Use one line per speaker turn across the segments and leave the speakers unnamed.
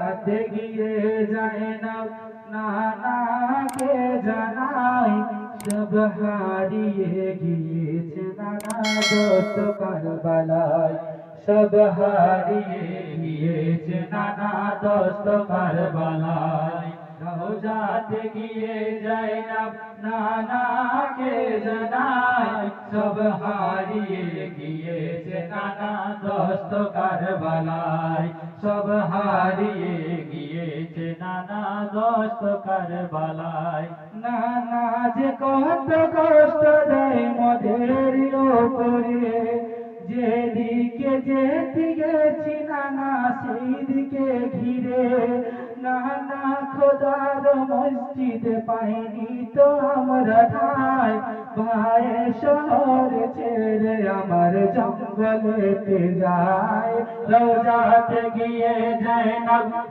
রাতে গিয়ে যায় না নানাকে জানাই সব হারিয়ে গিয়েছে নানা দোস্ত কারবালায়। সব হারিয়ে গিয়েছে নানা দোস্ত কারবালায়। রোজাতে গিয়ে যায় না নানাকে জানাই সব হারিয়ে গিয়েছে দোস্ত কারবালায় সব হারিয়ে গিয়েছে নানা দোস্ত কারবালায়। নানা যে কত কষ্ট দেয় মধের ওপরে যেদিকে যেতে গেছি নানা সেই দিকে ঘিরে। নানা খোদার মসজিদ পাইনি তো আমরা ঠাই ভাই, শহর ছেড়ে আমার জঙ্গলেতে যায়। রোজাতে গিয়ে যায়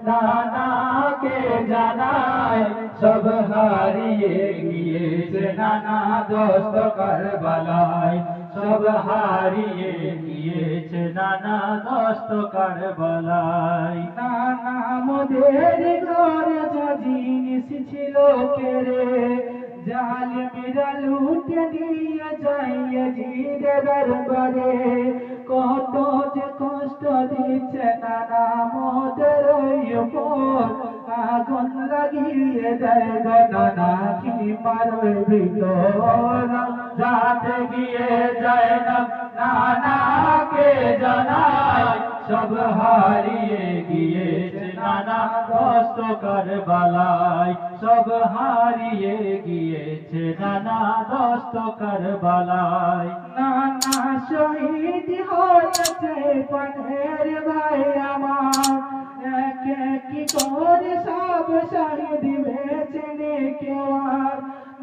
নানাকে জানায়, সব হারিয়ে গিয়েছে নানা দোস্ত কারবালায়। সব হারিয়ে গিয়েছে নানা দোস্ত কারবালায়। নানা মোদের ঘরে যা জিনিস ছিল কেড়ে জাল মেরা লুটে দিয়ে জিরে দরবারে। কত যে কষ্ট দিচ্ছে নানা মোদের আগুন লাগিয়ে দেয় গো কি মারবে ভিতর। যাতে গিয়ে যায় না নানাকে জানায়, সব হারিয়ে গিয়েছে নানা কষ্ট কারবালায়, সব হারিয়ে গিয়েছে নানা দস্ত কারবালায়। নানা শহীদ হয়েছে পনেরো ভাই আমার। এক কি করে সব শহীদ বেছে কেউ আর?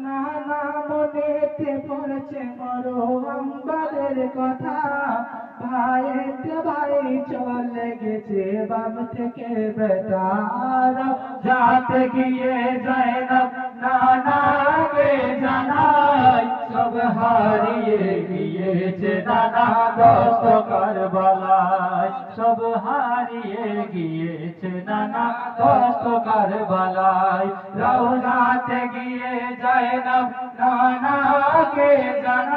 নানা মনেতে পড়ছে মরো আম্বারের কথা। ভাইতে ভাই চলে গেছে বাম থেকে বেটার যাতে গিয়ে যায় না নানাকে জানাই সব হারিয়ে গিয়েছে নানা দোস্ত কারবালায় সব হারিয়ে গিয়েছে নানা দোস্ত কারবালায় রওনাতে গিয়ে যায় না নানাকে জানাই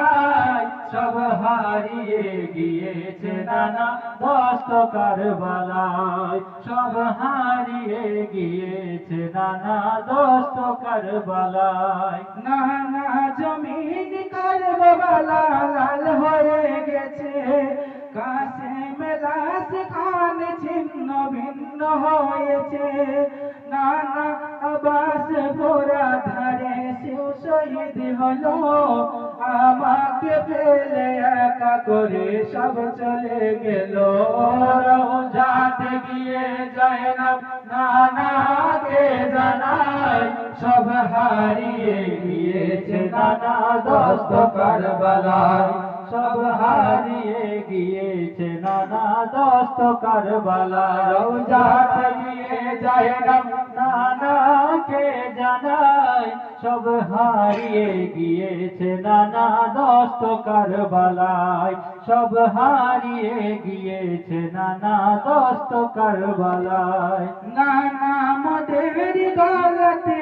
সব হারিয়ে গিয়েছে নানা দোস্ত কারবালায়। সব হারিয়ে গিয়েছে নানা দোস্ত কারবালায়। নানা জমিন কারবালা লাল হয়ে গেছে। কাছে মেলাস খান ছিন্ন ভিন্ন হয়েছে। নানা আবাস পোড়া ধারে শিব শহীদ আমাকে ফেলে একা করে সব চলে গেল। গিয়ে না নানাকে জানাই, সব হারিয়ে গিয়েছে নানা দস্ত সব হারিয়ে গিয়েছে নানা দস্ত কারবালায় যাতে গিয়ে যায় না নানাকে জানাই সব হারিয়ে গিয়েছে নানা দস্ত কারবালায়। সব হারিয়ে গিয়েছে নানা দস্ত কারবালায়। নানা মদের গলাতে